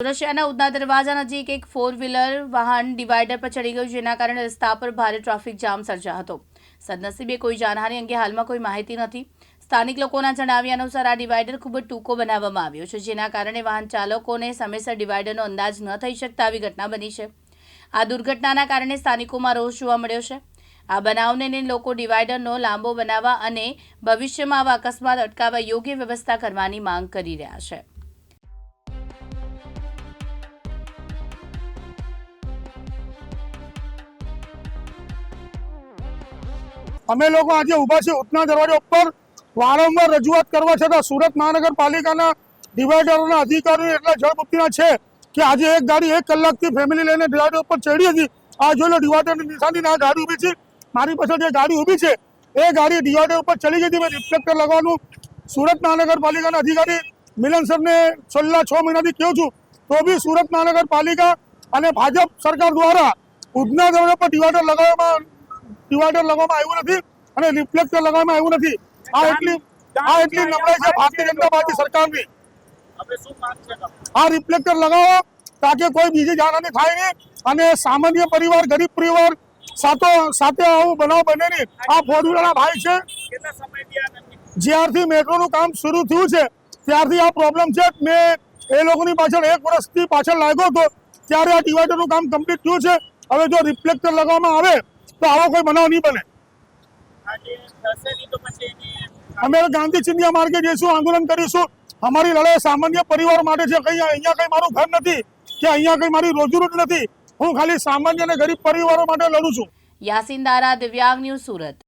સુરત ઉધના દરવાજા નજીક એક ફોર વ્હીલર વાહન ડિવાઈડર પર ચડી ગયું, જેના કારણે રસ્તા પર ભારે ટ્રાફિક જામ સર્જાયો હતો. સદનસીબે કોઈ જાનહાની અંગે હાલમાં કોઈ માહિતી નથી. સ્થાનિક લોકોના જણાવ્યા અનુસાર આ ડિવાઈડર ખૂબ જ ટૂંકો બનાવવામાં આવ્યો છે, જેના કારણે વાહન ચાલકોને સમયસર ડિવાઈડરનો અંદાજ ન થઈ શકતા આવી ઘટના બની છે. આ દુર્ઘટનાના કારણે સ્થાનિકોમાં રોષ જોવા મળ્યો છે. આ બનાવને લોકો ડિવાઈડરનો લાંબો બનાવવા અને ભવિષ્યમાં આવા અકસ્માત અટકાવવા યોગ્ય વ્યવસ્થા કરવાની માંગ કરી રહ્યા છે. અમે લોકો આજે ઊભા છે ઉપના દરવાજા ઉપર. વારંવાર રજૂઆત કરવા છતાં સુરત મહાનગરપાલિકાના ડિવાઈડરના અધિકારીઓ એટલા જળબુદ્ધિના છે કે આજે એક ગાડી એક કલાકથી ફેમિલી લઈને ડિવાઈડર ઉપર ચડી હતી. આ જોઈ લો ડિવાઈડરની નિશાની આ ગાડી ઊભી છે. મારી પાછળ જે ગાડી ઊભી છે, એ ગાડી ડિવાઈડર ઉપર ચડી ગઈ હતી. મેં રિફ્લેક્ટર લગાવવાનું. સુરત મહાનગરપાલિકાના અધિકારી મિલન સરને છેલ્લા છ મહિનાથી કહું છું, તો બી સુરત મહાનગરપાલિકા અને ભાજપ સરકાર દ્વારા ઉધના દરવાજા પર ડિવાઈડર લગાવવામાં ડિવાઈડર લગાવવામાં આવ્યું નથી અને રિફ્લેક્ટર લગાવવામાં આવ્યું નથી. આ એટલી આ એટલી નબળાઈ છે ભારતીય જનતા પાર્ટી સરકારની. આ રિફ્લેક્ટર લગાવો તાકે કોઈ બીજી જાનહાની થાય નહીં અને સામાન્ય પરિવાર ગરીબ પરિવાર સાતો સાથે આવું બનાવ બને નહીં. આ ફોર વ્હીલરના ભાઈ છે. જ્યારથી મેટ્રોનું કામ શરૂ થયું છે ત્યારથી આ પ્રોબ્લેમ છે. મેં એ લોકોની પાછળ એક વર્ષથી પાછળ લાગ્યો હતો ત્યારે આ ડિવાઈડરનું કામ કમ્પ્લીટ થયું છે. હવે જો રિફ્લેક્ટર લગાવવામાં આવે તો આવો કોઈ બનાવ નહીં બને. અમે ગાંધી ચિંદિયા માર્ગે જઈશું આંદોલન કરીશું. અમારી લડાઈ સામાન્ય પરિવાર માટે છે. કઈ અહીંયા કઈ મારું ઘર નથી કે અહીંયા કઈ મારી રોજીરોટ નથી. હું ખાલી સામાન્ય અને ગરીબ પરિવારો માટે લડું છું. યાસીન દારા દિવ્યાંગ ન્યૂઝ સુરત.